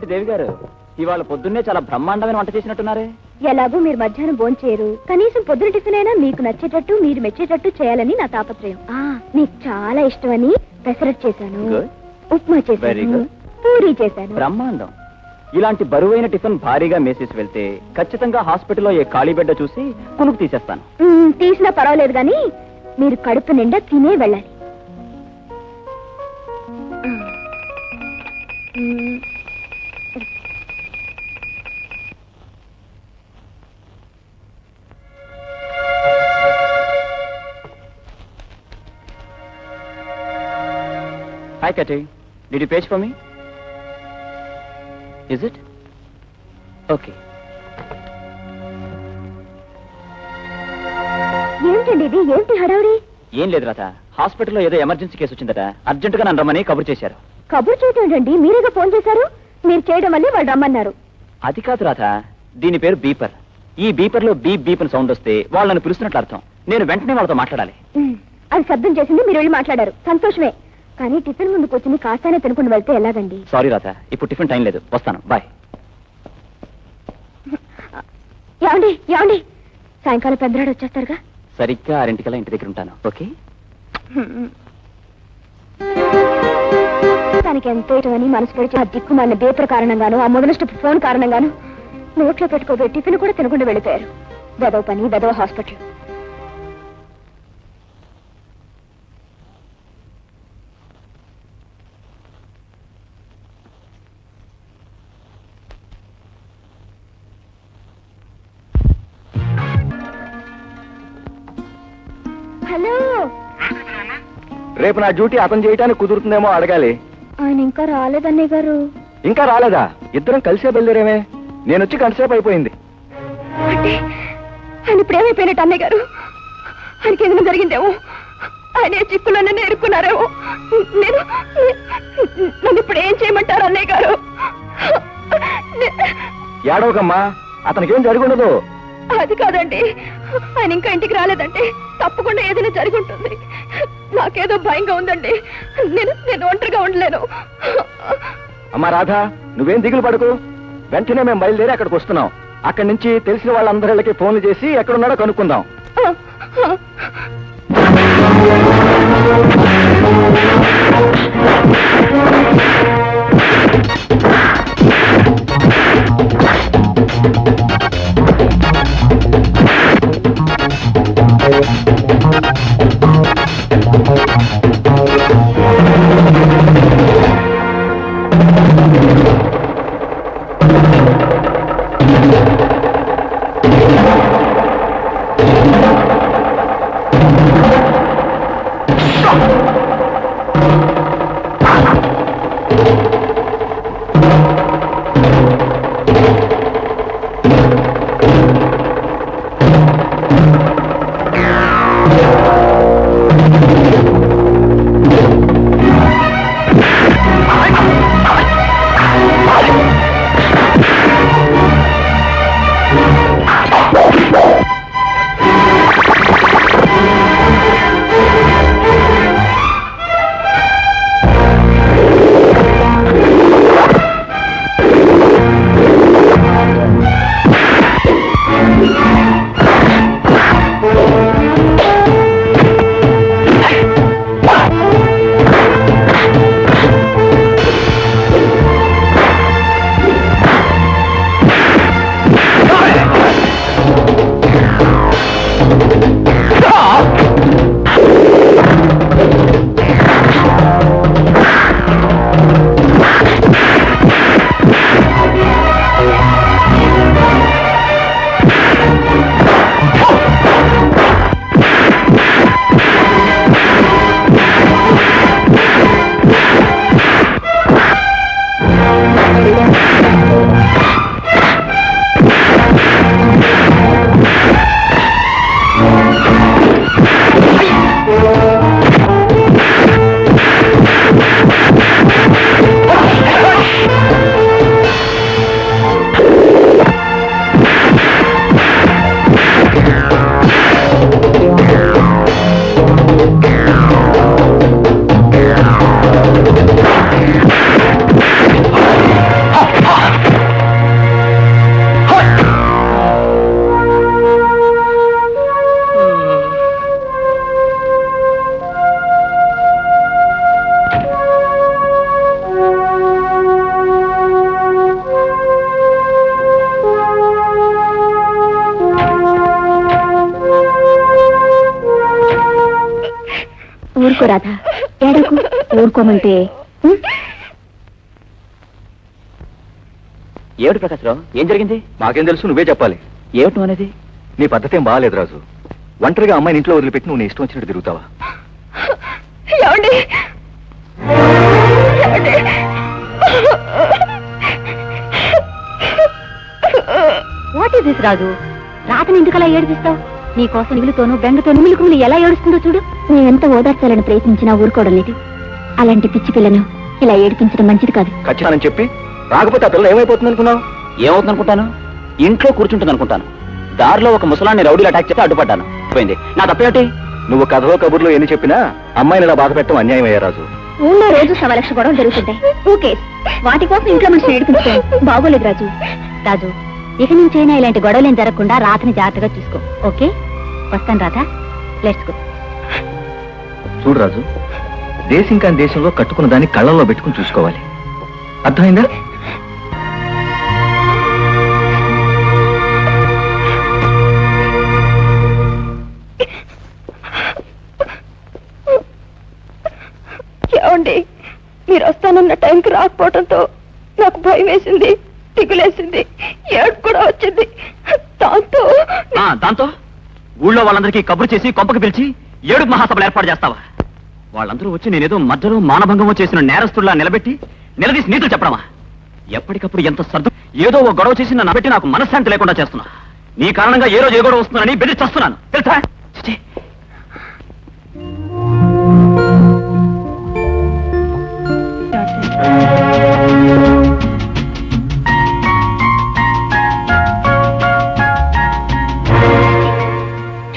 ఏమిటి దేవి గారు ఇవాళ పొద్దున్నే చాలా బ్రహ్మాండమైన వంట చేసినట్టున్నారే. ఎలాగో మీరు మధ్యాహ్నం భోంచేయరు కనీసం పొద్దున టిఫిన్ అయినా మీకు నచ్చేటట్టు మీరు మెచ్చేటట్టు చేయాలని నా తాపత్రయం. ఆ మీకు చాలా ఇష్టమని పెసరట్ చేశాను. Good. ఉప్మా Very చేశాను good. పూరీ చేశాను. బ్రహ్మాండం. ఇలాంటి బరువైన టిఫిన్ భారీగా మేసేసి వెళ్తే ఖచ్చితంగా హాస్పిటల్లో ఏ ఖాళీ బెడ్ చూసి కునుకు తీసేస్తాను. మ్మ్, తీసినా పర్వాలేదు కానీ మీరు కడుపు నిండా తినే వెళ్ళాలి. మ్మ్. కటి did you page for me is it okay ఏమిటండి ఇది ఏమిటి హడావుడి? ఏం లేదు రాత హాస్పిటల్లో ఏదో ఎమర్జెన్సీ కేసు వచ్చిందట. అర్జెంటుగా నన్ను రమ్మని కబురు చేశారు. కబుర్ చేయటం ఏంటండి? మీరేగా ఫోన్ చేశారు? మీరు చేయడం వల్లే వాళ్ళు రమ్మన్నారు. అది కాదు రాత దీని పేరు బీపర్. ఈ బీపర్లో బీప్ బీప్ అని సౌండ్ వస్తే వాళ్ళని పిలుస్తున్నట్లు అర్థం. నేను వెంటనే వాళ్ళతో మాట్లాడాలి. అది శబ్దం చేసింది మీరు వెళ్ళి మాట్లాడారు. సంతోషమే. కానీ టిఫిన్ ముందు కూర్చుని కాస్తానే తినకుండా వెళ్తే ఎలాగండి? సారీ రాత ఇప్పుడు టిఫిన్ టైం లేదు. వస్తాను. బాయ్ ఏమండి? ఏమండి? సాయంకాలం పెద్దరాడు వచ్చేస్తారుగా? సరిగ్గా ఆరింటికల్లా ఇంటి దగ్గర ఉంటాను. ఓకే? తనకి ఎంతో ఇష్టమని మనసు పెడిచి ఆ దిక్కుమాలిన బేపర్ కారణంగాను ఆ మొదలష్ట ఫోన్ కారణంగాను నోట్లో పెట్టుకోబోయే టిఫిన్ కూడా తినకుండా వెళ్ళిపోయారు. బెదవ పని బెదవ హాస్పిటల్. హలో. రేపు నా డ్యూటీ అతను చేయటానికి కుదురుతుందేమో అడగాలి. ఆయన ఇంకా రాలేదన్నయ్య గారు. ఇంకా రాలేదా? ఇద్దరం కలిసే బయలుదేరేమే. నేను వచ్చి గంటసేపు అయిపోయింది. అంటే ఆయన ఇప్పుడు ఏమైపోయినట్టు అన్నయ్య గారు? ఆయనకి ఏదైనా జరిగిందేమో? ఆయన ఏ చిక్కులన్నీ ఎరుక్కున్నారేమో నేను నన్ను ఇప్పుడు ఏం చేయమంటారు అన్నయ్య గారు? ఏడవకమ్మా. అతనికేం జరిగి ఉండదు. అది కాదండి. ఆయన ఇంకా ఇంటికి రాలేదంటే తప్పకుండా ఏదైనా జరిగి ఉంటుంది నాకేదో భయంగా ఉందండి. నేను నేను ఒంటరిగా ఉండలేను. అమ్మా రాధా నువ్వేం దిగులు పడకు. వెంటనే మేము బయలుదేరి అక్కడికి వస్తున్నాం. అక్కడి నుంచి తెలిసిన వాళ్ళందరికీ ఫోన్లు చేసి ఎక్కడున్నాడో కనుక్కుందాం. ఊరుకో రాధా. ఏడకు ఊరుకోమంటే? ఏమిటి ప్రకాశ్రావు? ఏం జరిగింది? మాకేం తెలుసు నువ్వే చెప్పాలి. ఏమిటి నువ్వు అనేది? నీ పద్ధతి ఏం బాగాలేదు రాజు. ఒంటరిగా అమ్మాయిని ఇంట్లో వదిలిపెట్టి నువ్వు నీ ఇష్టం వచ్చినట్టు తిరుగుతావా? ఏమండి? ఏమండి? What is this Raju? రాతని ఎందుకలా ఏడిపిస్తావు? నీ కోసం నిగులుతోనూ బెంగతోనూ మిలుకుములు ఎలా ఏడుస్తుందో చూడు. నేనెంత ఓదార్చాలని ప్రయత్నించినా ఊరుకోవడం లేదు. అలాంటి పిచ్చి పిల్లను ఇలా ఏడిపించడం మంచిది కాదు. ఖచ్చితంగా చెప్పి రాకపోతే ఆ పిల్ల ఏమైపోతుంది అనుకున్నావు ఏమవుతుంది అనుకుంటాను ఇంట్లో కూర్చుంటుంది అనుకుంటాను దారిలో ఒక ముసలాన్ని రౌడీలు అటాక్ చేస్తే అడ్డుపడ్డాను. పోయింది. నా తప్పేమిటి నువ్వు కథలో కబుర్లో ఎన్ని చెప్పినా అమ్మాయిని ఇలా బాధ పెట్టడం అన్యాయం అయ్యా రాజు. ఊళ్ళో రోజు సవలక్ష గొడవలు జరుగుతుంటాయి. ఓకే వాటి కోసం ఇంట్లో మనిషి ఏడిపించుకో బాగోలేదు రాజు. రాజు ఇక నుంచైనా ఇలాంటి గొడవలేం జరగకుండా రాతని జాగ్రత్తగా చూసుకో. ఓకే? వస్తాను రాధా. లెట్స్ గో చూడు రాజు దేశం కాని దేశంలో కట్టుకున్న దాన్ని కళ్ళల్లో పెట్టుకుని చూసుకోవాలి. అర్థమైందా? ఏమండి మీరు వస్తానన్న టైంకి రాకపోవడంతో నాకు భయం వేసింది. దిగులేసింది ఏడు కూడా వచ్చింది. దాంతో ఆ, దాంతో? ఊళ్ళో వాళ్ళందరికీ కబురు చేసి కొంపకు పిలిచి ఏడు మహాసభలు ఏర్పాటు చేస్తావా? వాళ్ళందరూ వచ్చి నేనేదో మధ్యలో మానభంగమో చేసిన నేరస్తుల్లా నిలబెట్టి నిలదీసి నీతులు చెప్పడమా? ఎప్పటికప్పుడు ఎంత సర్దు ఏదో ఒక గొడవ చేసి నన్ను పెట్టి నాకు మనశ్శాంతి లేకుండా చేస్తున్నా. నీ కారణంగా ఏ రోజు ఏ గొడవ వస్తుందని బెదిరి చేస్తున్నాను. తెలుసా? చిచి.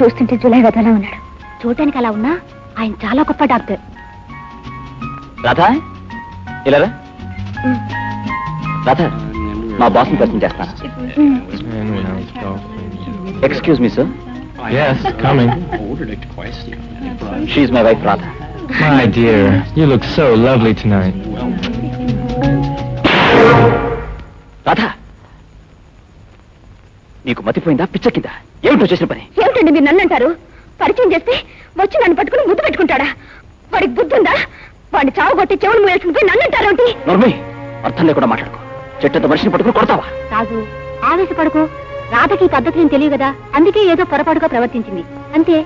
చూస్తుంటే జులై గదలా ఉన్నాడు. చూడటానికి అలా ఉన్నా ఆయన చాలా గొప్ప డాక్టర్. రాధా ఇలా రా. రాధా మా బాస్ని పరిచయం చేస్తాను. Excuse me sir Yes, coming. She my wife Radha My dear, you look so lovely tonight. Radha నీకు మతిపోయిందా? పిచ్చెక్కిందా? ఏమిటో చేసిన పని? ఏమిటండి మీరు నన్ను అంటారు పరిచయం చేస్తే వచ్చి నన్ను పట్టుకుని ముద్దు పెట్టుకుంటాడా? వాడికి బుద్ధి ఉందా వాడిని చావగొట్టి చెవులు మూయాల్సిన పోయి నన్ను అంటారేంటి నోర్మయ్ అర్థం లేకుండా మాట్లాడుకో. చెట్టంత మనిషిని పట్టుకుని కొడతావా? రాజు ఆవేశపడకు. రాధకి ఈ పద్ధతి తెలియదు కదా? అందుకే ఏదో పొరపాటుగా ప్రవర్తించింది. అంతే.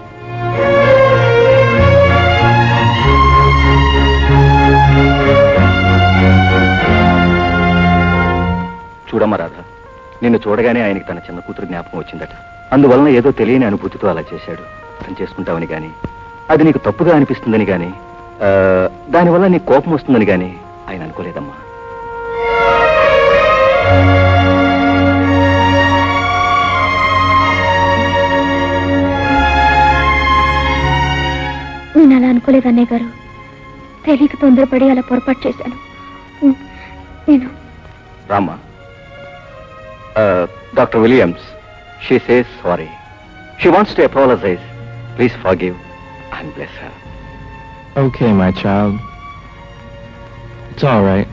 నిన్ను చూడగానే ఆయనకి తన చిన్న కూతురు జ్ఞాపకం వచ్చిందట. అందువలన ఏదో తెలియని అనుభూతితో అలా చేశాడు. అర్థం చేసుకుంటావని గాని అది నీకు తప్పుగా అనిపిస్తుందని ఆ, దానివల్ల నీకు కోపం వస్తుందని గాని ఆయన అనుకోలేదమ్మా. నేను అలా అనుకోలేదు అన్నయ్య గారు. తెలియక తొందరపడి అలా పొరపాటు చేశాను. నేను రామ్మా. Uh, Dr. Williams, she says sorry. She wants to apologize. Please forgive and bless her. Okay, my child. It's all right.